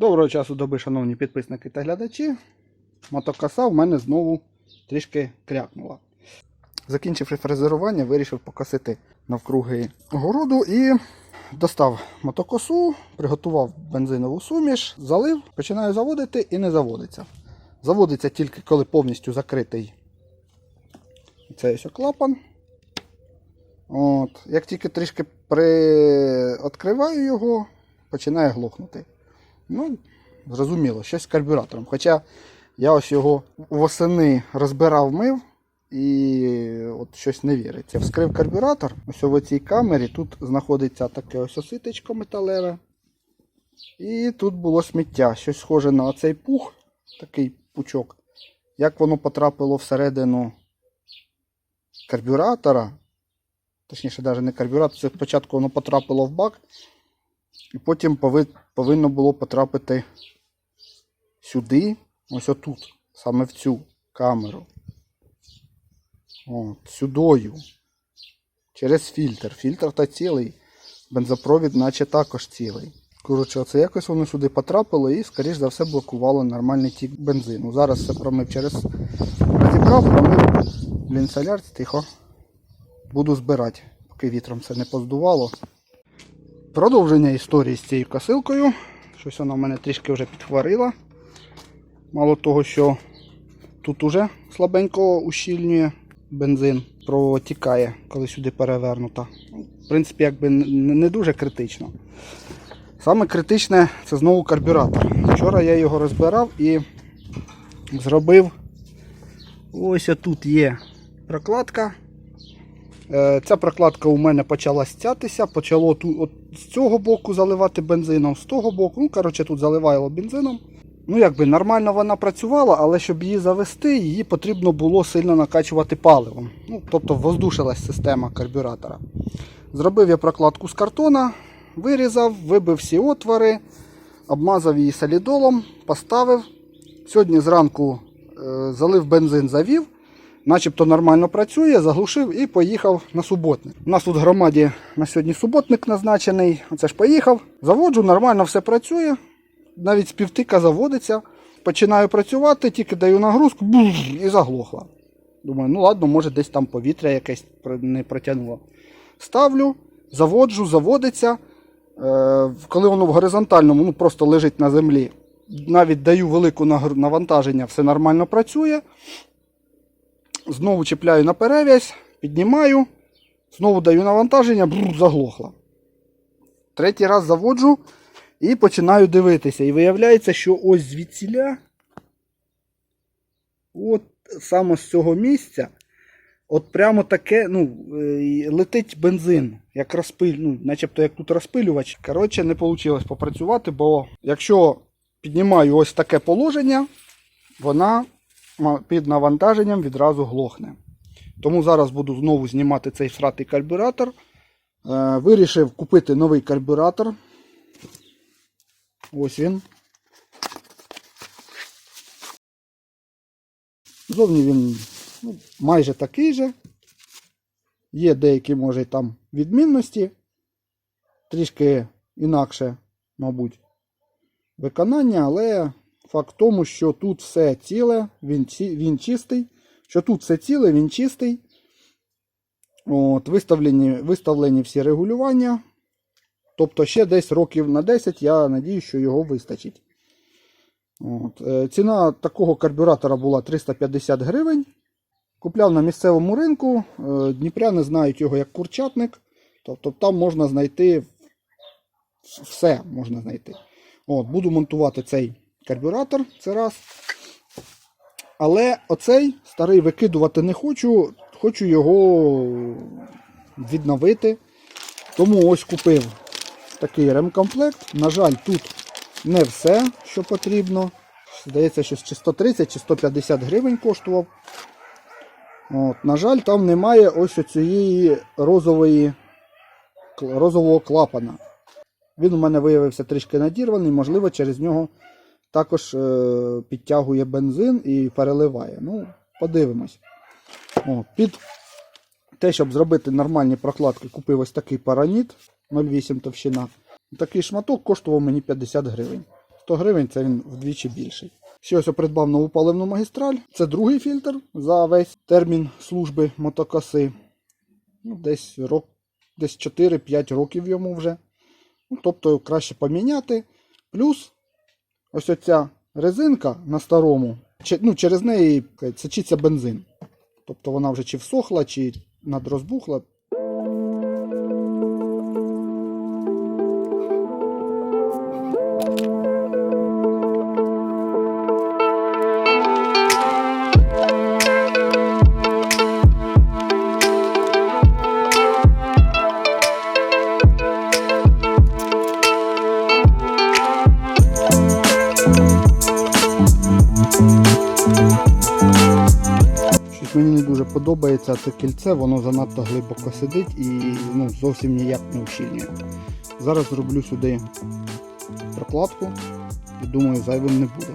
Доброго часу доби, шановні підписники та глядачі. Мотокоса в мене знову трішки крякнула. Закінчивши фрезерування, вирішив покосити навкруги городу і достав мотокосу, приготував бензинову суміш, залив, починаю заводити і не заводиться. Заводиться тільки коли повністю закритий цей ось клапан. От. Як тільки трішки приоткриваю його, починає глохнути. Ну, зрозуміло, щось з карбюратором. Хоча я ось його восени розбирав, мив і от щось не віриться. Вскрив карбюратор. Ось в цій камері тут знаходиться таке ось оситечко металеве. І тут було сміття. Щось схоже на оцей пух, такий пучок. Як воно потрапило всередину карбюратора, точніше, навіть не карбюратор, це спочатку воно потрапило в бак, і потім пови- повинно було потрапити сюди, ось отут, саме в цю камеру. От, сюдою. Через фільтр. Фільтр та цілий. Бензопровід, наче також цілий. Коротше, оце якось воно сюди потрапило і, скоріш за все, блокувало нормальний тік бензину. Зараз все промив через розібрав, промив. Блін, соляр, тихо. Буду збирати, поки вітром це не поздувало. Продовження історії з цією косилкою. Щось вона в мене трішки вже підхварила. Мало того, що тут уже слабенько ущільнює бензин, протікає, коли сюди перевернута. Ну, В принципі, якби не дуже критично. Саме критичне це знову карбюратор. Вчора я його розбирав і зробив. Ось тут є прокладка. Е, Ця прокладка у мене почала стятися, почало тут от з цього боку заливати бензином, з того боку. Ну, коротше, тут заливало бензином. Ну, якби нормально вона працювала, але щоб її завести, її потрібно було сильно накачувати паливом. Ну, тобто воздушилась система карбюратора. Зробив я прокладку з картона, вирізав, вибив всі отвори, обмазав її солідолом, поставив. Сьогодні зранку е, залив бензин, завів начебто нормально працює, заглушив і поїхав на суботник. У нас тут в громаді на сьогодні суботник назначений. Оце ж поїхав. Заводжу, нормально все працює. Навіть з півтика заводиться. Починаю працювати, тільки даю нагрузку бух, і заглохла. Думаю, ну ладно, може десь там повітря якесь не протягнуло. Ставлю, заводжу, заводиться. Е, коли воно в горизонтальному, ну просто лежить на землі. Навіть даю велику навантаження, все нормально працює. Знову чіпляю на перев'язь, піднімаю, знову даю навантаження, бррр, заглохла. Третій раз заводжу і починаю дивитися. І виявляється, що ось звідсіля, от саме з цього місця, от прямо таке, ну, е, летить бензин, як розпиль, ну, начебто як тут розпилювач. Коротше, не вийшло попрацювати, бо якщо піднімаю ось таке положення, вона під навантаженням відразу глохне. Тому зараз буду знову знімати цей сратий карбюратор. Е, вирішив купити новий карбюратор. Ось він. Зовні він ну, майже такий же. Є деякі, може, там відмінності. Трішки інакше, мабуть, виконання, але факт тому, що тут все ціле, він, він чистий. Що тут все ціле, він чистий. От, виставлені, виставлені всі регулювання. Тобто ще десь років на 10, я надію, що його вистачить. От. е, Ціна такого карбюратора була 350 гривень. Купляв на місцевому ринку. е, Дніпряни знають його як курчатник. Тобто там можна знайти все можна знайти. От, буду монтувати цей карбюратор, це раз. Але оцей старий викидувати не хочу, хочу його відновити. Тому ось купив такий ремкомплект. На жаль, тут не все, що потрібно. Здається, що чи 130 чи 150 гривень коштував. От, на жаль, там немає ось цієї розової, розового клапана. Він у мене виявився трішки надірваний, можливо, через нього також е, підтягує бензин і переливає. Ну, подивимось. О, під те, щоб зробити нормальні прокладки, купив ось такий параніт 0,8 товщина. Такий шматок коштував мені 50 гривень. 100 гривень це він вдвічі більший. Ще ось я придбав нову паливну магістраль. Це другий фільтр за весь термін служби мотокоси. Ну, десь, рок, десь 4-5 років йому вже. Ну, тобто краще поміняти. Плюс ось оця резинка на старому, ну, через неї сочиться бензин. Тобто вона вже чи всохла, чи надрозбухла. Подобається це кільце, воно занадто глибоко сидить і ну, зовсім ніяк не ущільнює. Зараз зроблю сюди прокладку і думаю, зайвим не буде.